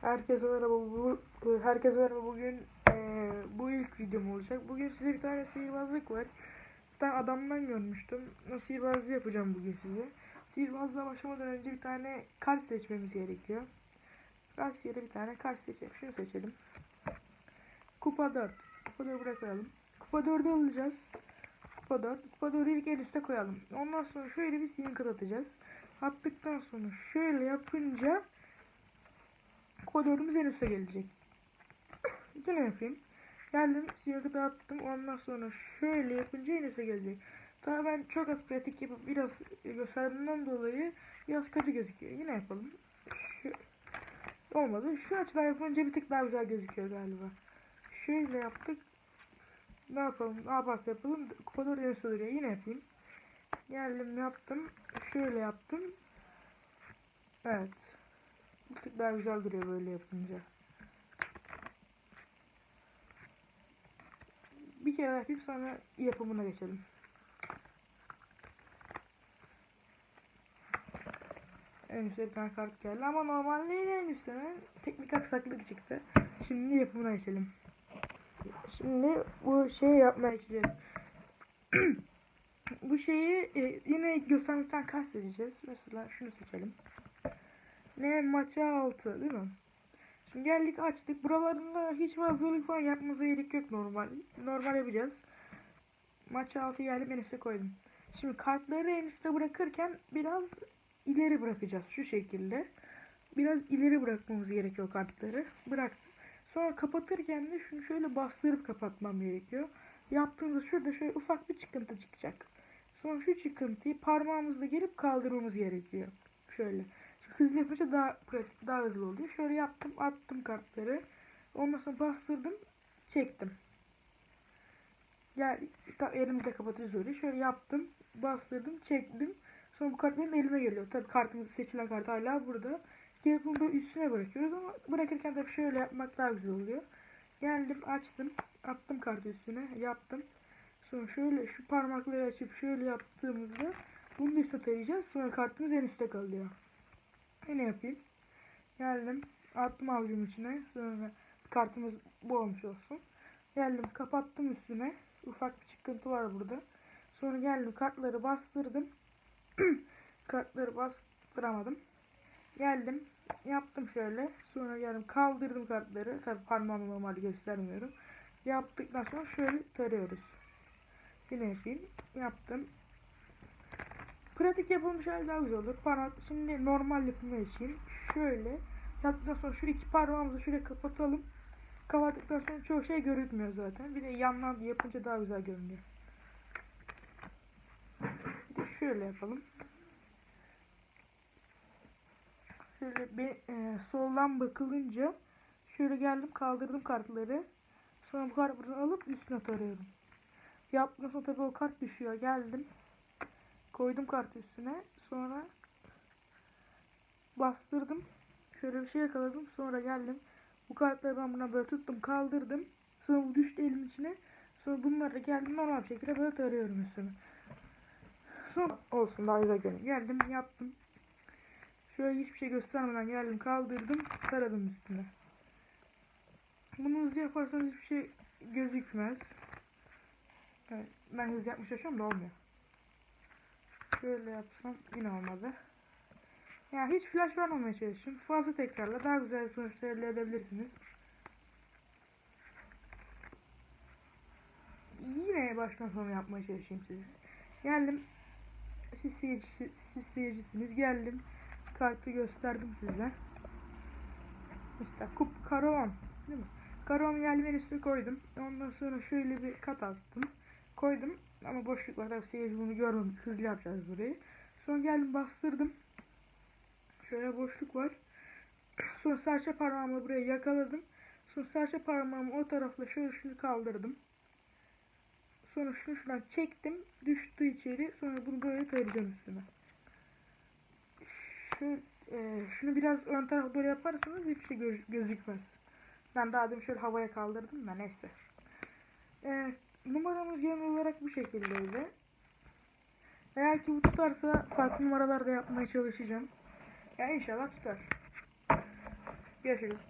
Herkese merhaba. Bu, herkese merhaba. Bugün eee, bu ilk videom olacak. Bugün size bir tane sihirbazlık var. Ben adamdan görmüştüm. Sihirbazlığı yapacağım bugün size. Sihirbazlığa başlamadan önce bir tane kart seçmemiz gerekiyor. Rastgele bir tane kart seçelim. Şunu seçelim. Kupa 4. Kupa 4'ü bırakalım. Kupa 4'ü alacağız. Kupa 4. Kupa 4'ü ilk en üste koyalım. Ondan sonra şöyle bir sihir kat atacağız. Attıktan sonra şöyle yapınca kodörümüz en üste gelecek. Yine yapayım. Geldim siyahı dağıttım. Ondan sonra şöyle yapınca en üste gelecek. Tabii ben çok az pratik yapıp biraz gösterdiğimden dolayı biraz kötü gözüküyor. Yine yapalım. Şu, olmadı. Şu açıdan yapınca bir tık daha güzel gözüküyor galiba. Şöyle yaptık. Ne yapalım? Yaparsa yapalım. Kodör en üstte duruyor. Yine yapayım. Geldim yaptım. Şöyle yaptım. Evet. Bir tık daha güzel duruyor böyle yapınca. Bir kere yapayım sonra yapımına geçelim. En üstte bir tane kart geldi ama normalde en üstte teknik aksaklık çıktı. Şimdi yapımına geçelim. Şimdi bu şeyi yapmaya geçeceğiz. bu şeyi e, yine göstermekten kart seçeceğiz. Mesela şunu seçelim. Ne maça altı değil mi? Şimdi geldik açtık. Buralarında hiç fazlalık falan yapmanıza gerek yok normal. Normal yapacağız. Maça altı geldim en üste koydum. Şimdi kartları en üste bırakırken biraz ileri bırakacağız şu şekilde. Biraz ileri bırakmamız gerekiyor kartları. Bıraktım. Sonra kapatırken de şunu şöyle bastırıp kapatmam gerekiyor. Yaptığımızda şurada şöyle ufak bir çıkıntı çıkacak. Sonra şu çıkıntıyı parmağımızla gelip kaldırmamız gerekiyor. Şöyle. Hızlı yapınca daha pratik, daha hızlı oluyor. Şöyle yaptım, attım kartları. Ondan sonra bastırdım, çektim. Yani tam elimizle kapatıyoruz öyle. Şöyle yaptım, bastırdım, çektim. Sonra bu kart benim elime geliyor. Tabii kartımız seçilen kart hala burada. Gelip bunu üstüne bırakıyoruz ama bırakırken tabii şöyle yapmak daha güzel oluyor. Geldim, açtım, attım kartı üstüne, yaptım. Sonra şöyle şu parmakları açıp şöyle yaptığımızda bunu da üste tarayacağız. Sonra kartımız en üstte kalıyor. Yine yapayım. Geldim. Attım avucumun içine. Sonra kartımız bu olmuş olsun. Geldim kapattım üstüne. Ufak bir çıkıntı var burada. Sonra geldim kartları bastırdım. kartları bastıramadım. Geldim. Yaptım şöyle. Sonra geldim kaldırdım kartları. Tabi parmağımı normalde göstermiyorum. Yaptıktan sonra şöyle tarıyoruz. Yine yapayım. Yaptım. Pratik yapılmış hali daha güzel olur. Parmak şimdi normal yapımı için şöyle yaptıktan sonra şu iki parmağımızı şöyle kapatalım. Kapattıktan sonra çoğu şey görünmüyor zaten. Bir de yandan yapınca daha güzel görünüyor. Bir de şöyle yapalım. Şöyle bir e, soldan bakılınca şöyle geldim kaldırdım kartları. Sonra bu kartları alıp üstüne tarıyorum. Yaptıktan sonra tabii o kart düşüyor. Geldim. Koydum kartı üstüne. Sonra bastırdım. Şöyle bir şey yakaladım. Sonra geldim. Bu kartları ben buna böyle tuttum kaldırdım. Sonra bu düştü elimin içine. Sonra bunları geldim normal bir şekilde böyle tarıyorum üstüne. Sonra olsun daha güzel görünüyor. Geldim yaptım. Şöyle hiçbir şey göstermeden geldim kaldırdım taradım üstüne. Bunu hızlı yaparsanız hiçbir şey gözükmez. Evet, ben hızlı yapmış çalışıyorum da olmuyor. Şöyle yapsam yine olmadı. Yani hiç flash vermemeye çalışın. Fazla tekrarla daha güzel sonuçlar elde edebilirsiniz. Yine baştan sona yapmaya çalışayım size. Geldim. Siz, seyircisi, siz seyircisiniz. Geldim. Kartı gösterdim size. İşte kup karavan. Değil mi? Karavan üstüne koydum. Ondan sonra şöyle bir kat attım. Koydum. Ama boşluk var. Tabii seyirci bunu görmemiş. Hızlı yapacağız burayı. Sonra geldim bastırdım. Şöyle boşluk var. Sonra serçe parmağımla buraya yakaladım. Sonra serçe parmağımı o tarafla şöyle şunu kaldırdım. Sonra şunu şuradan çektim. Düştü içeri. Sonra bunu böyle tarayacağım üstüne. Şu, e, şunu biraz ön tarafa doğru yaparsanız hiçbir şey göz, gözükmez. Ben daha demin şöyle havaya kaldırdım da neyse. E, numaramız genel olarak bu şekildeydi. Eğer ki bu tutarsa farklı numaralar da yapmaya çalışacağım. Ya inşallah tutar. Görüşürüz.